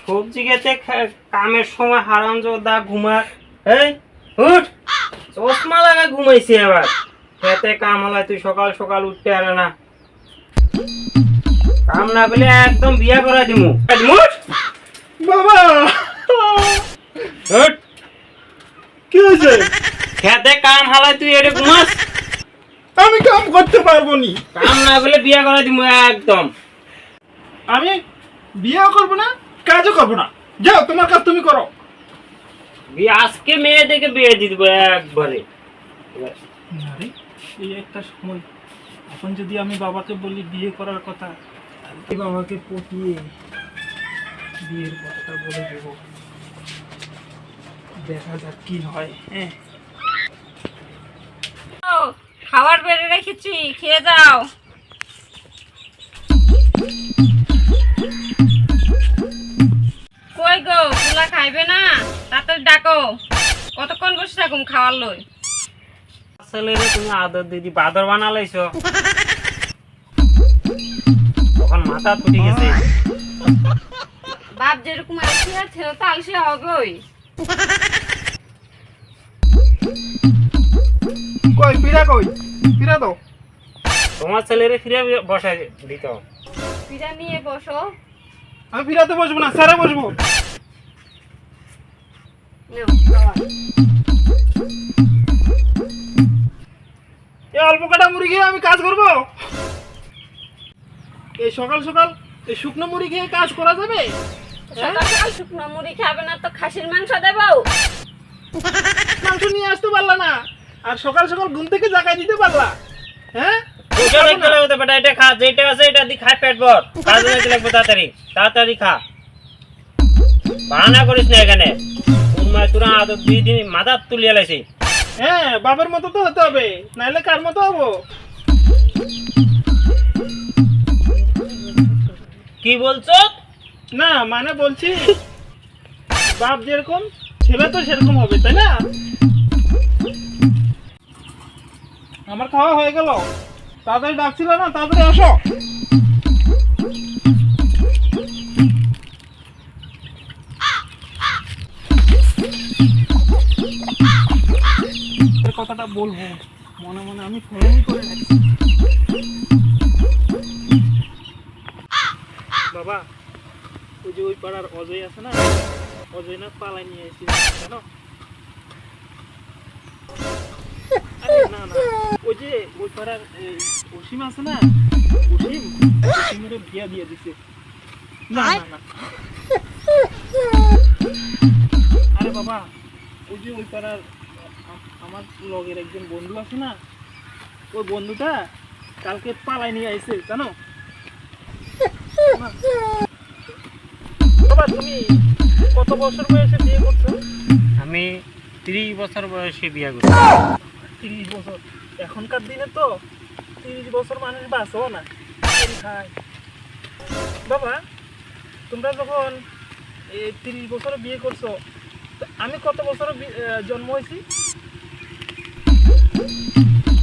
সবজি খেতে কামের সময় হারাম দা ঘুমার এই উঠ! চশমা লাগা ঘুমাইছি এবার। খেতে কাম হলাই তুই সকাল সকাল উঠতে আরে না। কাম না পেলে একদম বিয়া করা দিমু। দিমু বাবা! উঠ। কি হয়েছে? খেতে কাম হালাই তুই এটা ঘুমাস? আমি কাম করতে পারব নি। কাম না পেলে বিয়া করা দিমু একদম। আমি বিয়েও করব না কাজও করব না। যাও তোমার কাজ তুমি করো। বিয়ে আজকে মেয়ে দেখে বিয়ে দিয়ে দিব একবারে। আরে এই একটা সময়। এখন যদি আমি বাবাকে বলি বিয়ে করার কথা তাহলে বাবাকে পটিয়ে বিয়ের কথাটা বলে দেব। দেখা যাক কি হয় হ্যাঁ। খাবার বেড়ে রেখেছি খেয়ে যাও। কই গো তুলা খাইবে না? তাড়াতাড়ি ডাকো। কতক্ষণ বসে থাকুম খাওয়ার লই? আসলে তুমি আদর দিদি বাদর বানালাইছো। তখন মাথা ফুটি গেছে। বাপ যেরকম আলসি আছে ও তো আলসি হবেই। কই পিড়া কই? দাও। তোমার ছেলেরে ফিরে বসাই দিত পিজা নিয়ে বসো। আমি পিড়াতে বসবো না স্যারে বসবো। এই অল্প কাটা মুড়ি খেয়ে আমি কাজ করব? এই সকাল সকাল এই শুকনো মুড়ি খেয়ে কাজ করা যাবে? সকাল সকাল শুকনো মুড়ি খাবে না তো খাসির মাংস দেবো। মাংস নিয়ে আসতে পারলা না। আর সকাল সকাল ঘুম থেকে জাগাই দিতে পারলা। হ্যাঁ? পয়সা দেখতে লাগবে বেটা এটা খা যেটা আছে এটা দিয়ে খাই পেট ভর। কাজে দেখতে লাগবে তাড়াতাড়ি তাড়াতাড়ি খা। বাহানা করিস না এখানে। তোর তোরা আদর দুই দিন মাথা তুলিয়ে লাইছি হ্যাঁ বাবার মতো তো হতে হবে নাহলে কার মতো হব? কি বলছো? না মানে বলছি বাপ যেরকম ছেলে তো সেরকম হবে তাই না? আমার খাওয়া হয়ে গেল। তাড়াতাড়ি ডাকছিল না? তাড়াতাড়ি আসো। কথাটা বলব। মনে মনে আমি ফোনই করে বাবা, ওই যে ওই পাড়ার অজয় আছে না? অজয় না পালাই নিয়ে এসেছি, জানো আরে আরে বাবা, ওই যে ওই পাড়ার আমার লগের একজন বন্ধু আছে না? ওই বন্ধুটা কালকে পালাই নিয়ে আইছে, জানো? বাবা, তুমি কত বছর বয়সে বিয়ে করছ? আমি ত্রিশ বছর বয়সে বিয়ে করছি। তিরিশ বছর। এখনকার দিনে তো তিরিশ বছর মানুষ বাঁচও না। খায়। বাবা তোমরা যখন এই তিরিশ বছরে বিয়ে করছ তো আমি কত বছর জন্ম হয়েছি?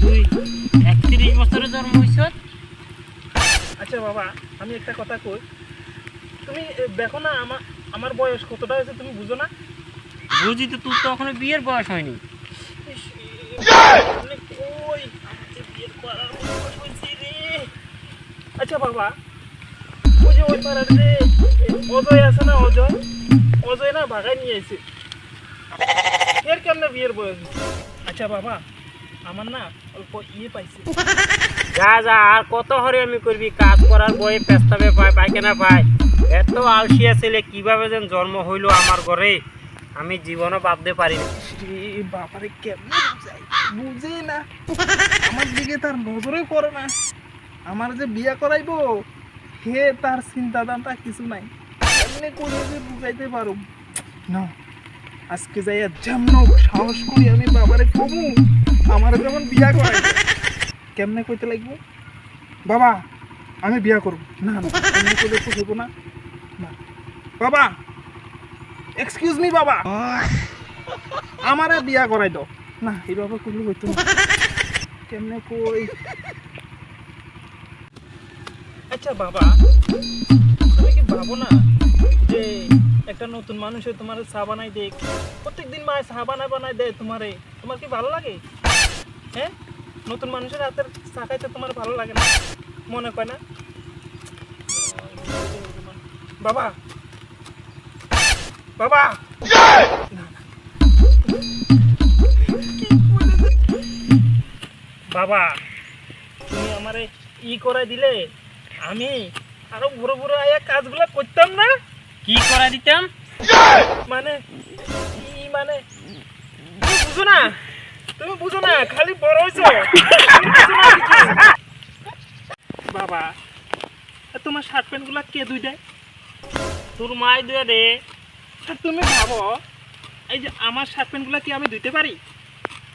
তুই একত্রিশ বছরে জন্ম হয়েছ? আচ্ছা বাবা আমি একটা কথা কই। তুমি দেখো না আমার আমার বয়স কতটা হয়েছে তুমি বুঝো না? বুঝি তো তোর তো এখনও বিয়ের বয়স হয়নি। আচ্ছা বাবা। না না আচ্ছা না ইয়ে পাইছে। যা যা, আর কত হরে আমি করবি? কাজ করার বয়ে পেস্তাবে পায় পায়খানা পায়। এত আলসিয়া ছেলে কীভাবে যেন জন্ম হইল আমার ঘরে? আমি জীবনও ভাবতে পারি না। বাবারে, কেমনে বুঝে না। আমার দিকে তার নজরে পড়ে না। আমার যে বিয়া করাইবো, হে তার চিন্তা দান্তা কিছু নাই। কেমনে করে যে বুঝাইতে পারো না, আজকে যাইয়া যেমন সাহস করি আমি বাবারে কমু। আমার যেমন বিয়া করাইবো, কেমনে কইতে লাগবো? বাবা, আমি বিয়া করব। না না এমনি করে তো না? না। বাবা! এক্সকিউজ মি বাবা। আমারে বিয়া করাই দাও। না এইভাবে করলে হইতো না। কেমনে কই? আচ্ছা বাবা। তুমি কি ভাবো না যে একটা নতুন মানুষে তোমার চা বানাই দেখ প্রত্যেকদিন মায়ে চা বানায় বানায় দেয় তোমারে। তোমার কি ভালো লাগে? হ্যাঁ? নতুন মানুষের হাতের চা খাইতে তোমার ভালো লাগে না? মনে কয় না? বাবা বাবা। বাবা তুমি আমারে ই করে দিলে আমি আরও ঘুরে ঘুরে আয়া কাজগুলো করতাম না? কি করা দিতাম? মানে ই মানে তুমি বুঝো না তুমি বুঝো না খালি বড় হয়েছো। বাবা তোমার শার্ট প্যান্টগুলা কে দুই দেয়? তোর মাই দুয়ে দে। আর তুমি ভাবো এই যে আমার শার্ট কি আমি ধুইতে পারি?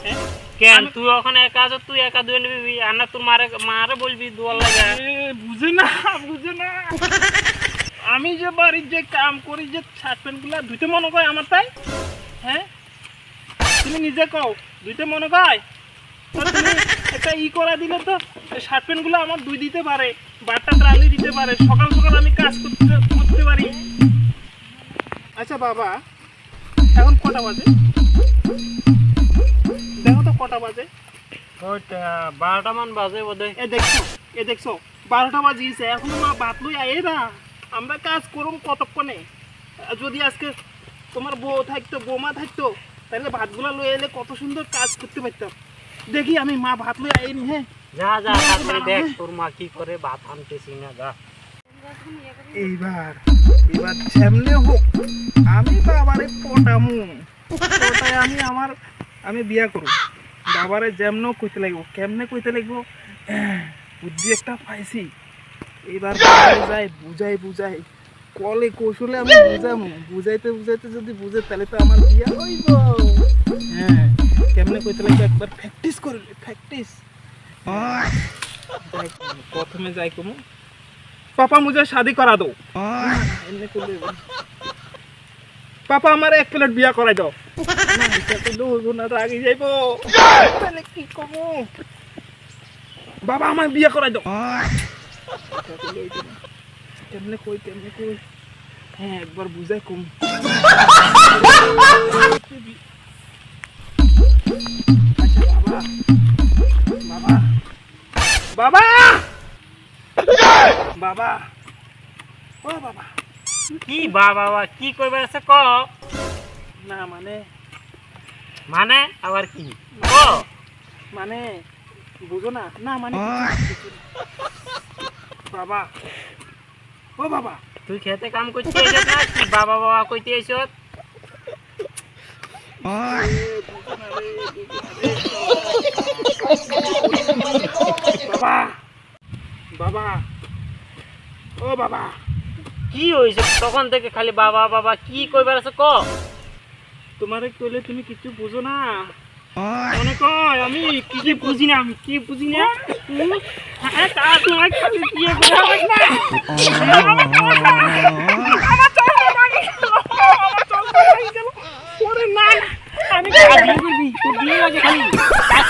হ্যাঁ? কেন? তুই ওখানে একা আছো তুই একা দুয়ে নিবি আর না তোর মারে মারে বলবি দুয়ার লাগা বুঝে না বুঝে না। আমি যে বাড়ির যে কাম করি যে শার্ট প্যান্টগুলা ধুইতে মনে কয় আমার তাই? হ্যাঁ? তুমি নিজে কও ধুইতে মনে কয়? তো একটা ই করা দিলে তো শার্ট প্যান্টগুলো আমার ধুই দিতে পারে বারটা ট্রালি দিতে পারে। সকাল সকাল আমি কাজ করতে করতে পারি। আচ্ছা বাবা। এখন কটা বাজে? দেখো তো কটা বাজে। ওইটা বারোটা মান বাজে বোধ এ দেখছ? এ দেখছ? বারোটা বাজিয়েছে। এখনও মা ভাত লই আয়ে না। আমরা কাজ করুম কতক্ষণে? যদি আজকে তোমার বউ থাকতো বৌমা থাকতো তাহলে ভাতগুলা লই এলে কত সুন্দর কাজ করতে পারতাম। দেখি আমি মা ভাত লই আইনি হ্যাঁ যা যা দেখ তোর মা কি করে ভাত আনতেছি না যা। এইবার। এবার যেমনে হোক, আমি বাবারে পটামু। পটায় আমি আমার, আমি বিয়া করব বাবারে যেমন কইতে লাগবো, কেমনে কইতে লাগবো? বুদ্ধি একটা পাইছি। এবার যাই, বুঝাই বুঝাই। কলে কৌশলে আমি বুঝামু। বুঝাইতে বুঝাইতে যদি বুঝে, তাহলে তো আমার বিয়া হইব। হ্যাঁ কেমনে কইতে লাগবে? একবার প্র্যাকটিস করবে প্র্যাকটিস প্রথমে যাই কমু। পাপা মুঝে শাদি করা দো। পাপা আমার এক প্লেট বিয়া করাই দাও। রাগি বাবা আমার বিয়া করাই দাও। কেমনে কই কেমনে কই? হ্যাঁ একবার বুঝাই কম। আচ্ছা বাবা। বাবা! বাবা। ও বাবা। কি বা বাবা কি কইবার আছে ক? না মানে? মানে? আবার কি? ক? মানে? বুঝো না। না মানে? বাবা। ও বাবা। তুই খেতে কাম করতে না কি বাবা বাবা কইতে আইছত বাবা। বাবা। ও বাবা। কি হইছে তখন থেকে খালি বাবা বাবা, কি কইবার আছে ক? তোমারে কইলে তুমি কিছু বুঝো না। মনে কয় আমি কি কি বুঝি না, আমি কি বুঝি না? হ্যাঁ খালি করে হবে না। আমি বিয়ে করবি বিয়ে লাগে খালি। কাজ